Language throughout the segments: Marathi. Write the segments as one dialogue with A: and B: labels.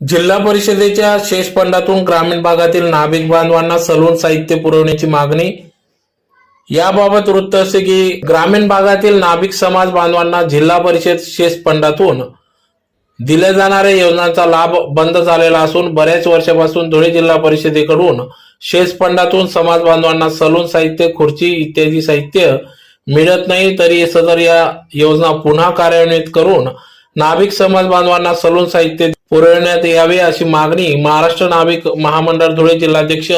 A: जिल्हा परिषदेच्या शेष फंडातून ग्रामीण भागातील नाभिक बांधवांना सलून साहित्य पुरवण्याची मागणी. याबाबत वृत्त असे की ग्रामीण भागातील नाभिक समाज बांधवांना जिल्हा परिषद शेष फंडातून दिल्या जाणाऱ्या योजनांचा लाभ बंद झालेला असून बऱ्याच वर्षापासून धुळे जिल्हा परिषदेकडून शेष फंडातून समाज बांधवांना सलून साहित्य खुर्ची इत्यादी साहित्य मिळत नाही. तरी सदर या योजना पुन्हा कार्यान्वित करून नाभिक समाज बांधवांना सलून साहित्य पुरवण्यात यावे अशी मागणी महाराष्ट्र नाभिक महामंडळ धुळे जिल्हाध्यक्ष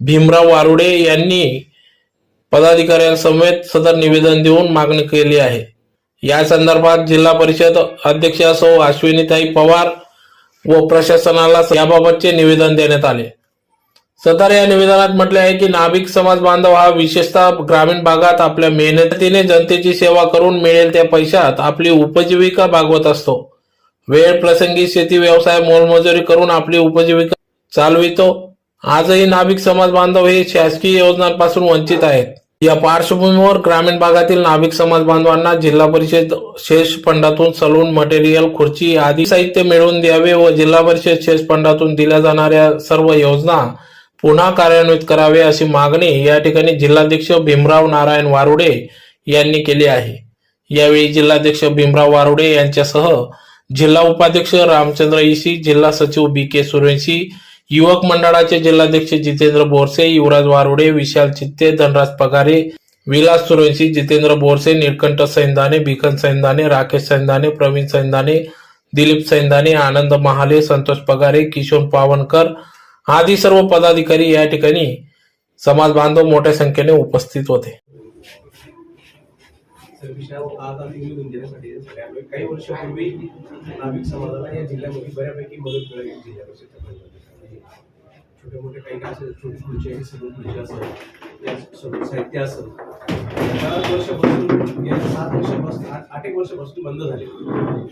A: भीमराव वारुडे यांनी पदाधिकाऱ्यांसमेत सदर निवेदन देऊन मागणी केली आहे. या संदर्भात जिल्हा परिषद अध्यक्ष सौ अश्विनीताई पवार व प्रशासनाला याबाबतचे निवेदन देण्यात आले. सदर या निवेदनात म्हटले आहे की नाभिक समाज बांधव हा विशेषतः ग्रामीण भागात आपल्या मेहनतीने जनतेची सेवा करून मिळेल त्या पैशात आपली उपजीविका भागवत असतो. वेळ प्रसंगी शेती व्यवसाय मोलमजुरी करून आपली उपजीविका चालवितो. आजही नाभिक समाज बांधव हे शासकीय योजनांपासून वंचित आहेत. या पार्श्वभूमीवर ग्रामीण भागातील नाभिक समाज बांधवांना जिल्हा परिषद शेष फंडातून सलून मटेरियल खुर्ची आदी साहित्य मिळवून द्यावे व जिल्हा परिषद शेष फंडातून दिल्या जाणाऱ्या सर्व योजना पुन्हा कार्यान्वित करावे अशी मागणी या ठिकाणी जिल्हाध्यक्ष भीमराव नारायण वारुडे यांनी केली आहे. यावेळी जिल्हाध्यक्ष भीमराव वारुडे यांच्यासह जिल्हा उपाध्यक्ष रामचंद्र इसी जिल्हा सचिव बी के सुरेशी युवक मंडळाचे जिल्हाध्यक्ष जितेंद्र बोरसे युवराज वारुडे विशाल चित्ते धनराज पगारे विलास सुरेशी जितेंद्र बोरसे निळकंठ सैंदाने भिकन सैंदाने राकेश सैंदाने प्रवीण सैंदाने दिलीप सैंदाने आनंद महाले संतोष पगारे किशोर पावनकर आदी सर्व पदाधिकारी या ठिकाणी समाज बांधव मोठ्या संख्येने उपस्थित होते.
B: विषयावर आज आम्ही निवडून देण्यासाठी याच्यासाठी काही वर्षापूर्वी नाविक समाजाला या जिल्ह्यामध्ये बऱ्यापैकी मदत मिळाली जिल्हा परिषदेच्या छोटे मोठे काही काय असेल छोटी खुर्ची आहे सगळं खुर्ची असेल या साहित्य असेल बऱ्याच वर्षापासून या सात वर्षापासून आठ एक वर्षापासून बंद झाले.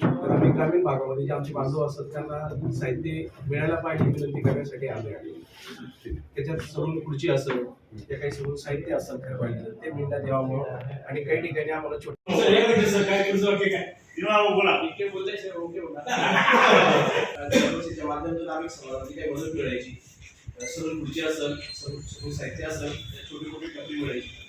B: तर आम्ही ग्रामीण भागामध्ये जे आमचे बांधव असतात त्यांना साहित्य मिळायला पाहिजे विनंती करण्यासाठी आम्ही त्याच्यात सलून खुर्ची असेल ते काही सलून साहित्य असेल काय पाहिजे ते मिळण्यात यावं आणि काही ठिकाणी आम्हाला छोटे त्या माध्यमातून आम्ही काही मदत मिळायची. सलून खुर्ची असेल सलून साहित्य असेल छोटी मोठी टपरी मिळायची.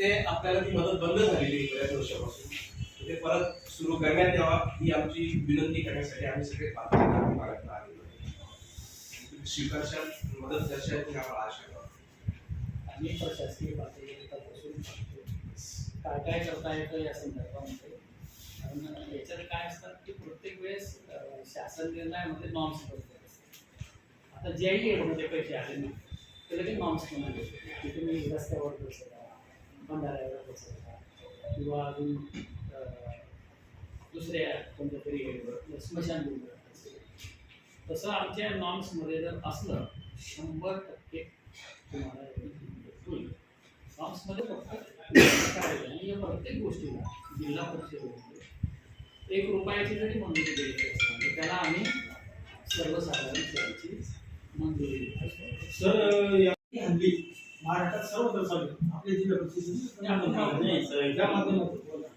B: ते आपल्याला ती मदत बंद झालेली बऱ्याच वर्षापासून. ते परत सुरू करण्यात यावा ही आमची विनंती करण्यासाठी आम्ही सगळे पालकांना भागातला स्वीकारशाल मदत करशाल ही आम्हाला आशा आहे.
C: आणि प्रशासकीय पातळीपासून काय काय करता येतं या संदर्भामध्ये? कारण याच्यात काय असतात की प्रत्येक वेळेस शासन निर्णयामध्ये नॉर्म्स बसले असतात आता ज्याही म्हणजे पैसे आले ना ते लगेच नॉर्म्स बनवले की तुम्ही रस्त्यावर बसवता भंडाऱ्याला बसवता किंवा अजून दुसऱ्या कोणत्या तरी एडवर स्मशानभूमीवर असेल. तसं आमच्या नॉर्म्समध्ये जर असलं शंभर टक्के तुम्हाला होईल नॉर्म्समध्ये फक्त करायचं आणि या प्रत्येक गोष्टीला जिल्हा परिषदेमध्ये एक रुपयाची जरी मंजुरी द्यायची असते त्याला आम्ही सर्वसाधारण सेवेची मंजुरी देत असतो.
D: सर सर्वत्र चालू आपल्या जिल्हा परिषदेची
E: नाही, सर.
D: त्या माध्यमातून बोला.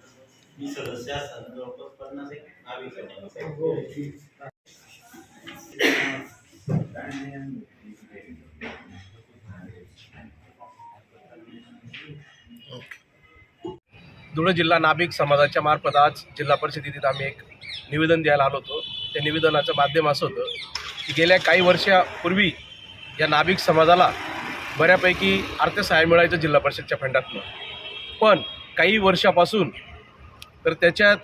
E: मी सदस्य जवळपास पन्नास एक नाविक आहे.
D: ठीक.
B: धुळे जिल्हा नाभिक समाजाच्या मार्फत आज जिल्हा परिषदेत आम्ही एक निवेदन द्यायला आलो होतो त्या निवेदनाचं माध्यम असं होतं की गेल्या काही वर्षापूर्वी या नाभिक समाजाला बऱ्यापैकी अर्थसहाय्य मिळायचं जिल्हा परिषदच्या फंडातनं. पण काही वर्षापासून तर त्याच्यात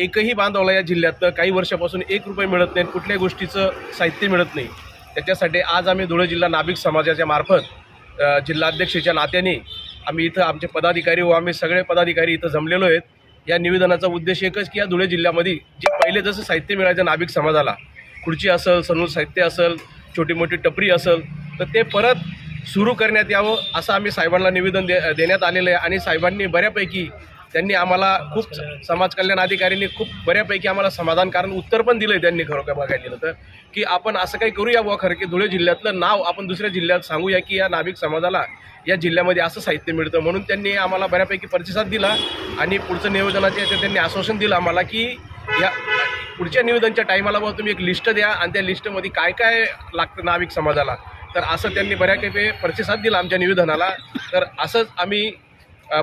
B: एकही बांधवला या जिल्ह्यातनं काही वर्षापासून एक रुपये मिळत नाही कुठल्याही गोष्टीचं साहित्य मिळत नाही. त्याच्यासाठी आज आम्ही धुळे जिल्हा नाभिक समाजाच्या मार्फत जिल्हाध्यक्षाच्या नात्याने आम्ही इथं आमचे पदाधिकारी व आम्ही सगळे पदाधिकारी इथं जमलेलो आहेत. या निवेदनाचा उद्देश एकच की या धुळे जिल्ह्यामध्ये जे पहिले जसं साहित्य मिळायचं नाभिक समाजाला खुर्ची असेल सनून साहित्य असेल छोटी मोठी टपरी असेल तर ते परत सुरू करण्यात यावं असं आम्ही साहेबांना निवेदन दे देण्यात आलेलं आहे. आणि साहेबांनी बऱ्यापैकी त्यांनी आम्हाला खूप समाज कल्याण अधिकाऱ्यांनी खूप बऱ्यापैकी आम्हाला समाधानकारक उत्तर पण दिलं आहे त्यांनी खरोखर बघायला गेलं तर की आपण असं काही करूया बुवा खरं की धुळे जिल्ह्यातलं नाव आपण दुसऱ्या जिल्ह्यात सांगूया की या नाभिक समाजाला या जिल्ह्यामध्ये असं साहित्य मिळतं म्हणून त्यांनी आम्हाला बऱ्यापैकी प्रतिसाद दिला आणि पुढचं नियोजनाचे त्यांनी आश्वासन दिलं आम्हाला की या पुढच्या निवेदनच्या टायमाला बघा तुम्ही एक लिस्ट द्या आणि त्या लिस्टमध्ये काय काय लागतं नाविक समाजाला. तर असं त्यांनी बऱ्यापैकी प्रतिसाद दिला आमच्या निवेदनाला. तर असंच आम्ही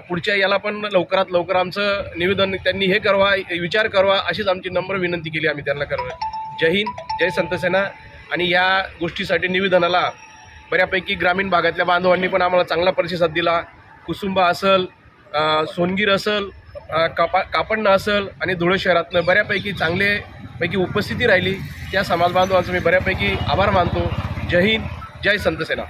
B: पुढच्या याला पण लवकरात लवकर आमचं निवेदन त्यांनी हे करवा विचार करवा अशीच आमची नम्र विनंती केली आम्ही त्यांना करवा जय हिंद जय संतसेना आणि या गोष्टीसाठी निवेदनाला बऱ्यापैकी ग्रामीण भागातल्या बांधवांनी पण आम्हाला चांगला प्रतिसाद दिला. कुसुंबा असल सोनगीर असल कापा कापडणं असल आणि धुळे शहरातनं बऱ्यापैकी चांगले पैकी उपस्थिती राहिली. त्या समाजबांधवांचं मी बऱ्यापैकी आभार मानतो. जय हिंद जय संतसेना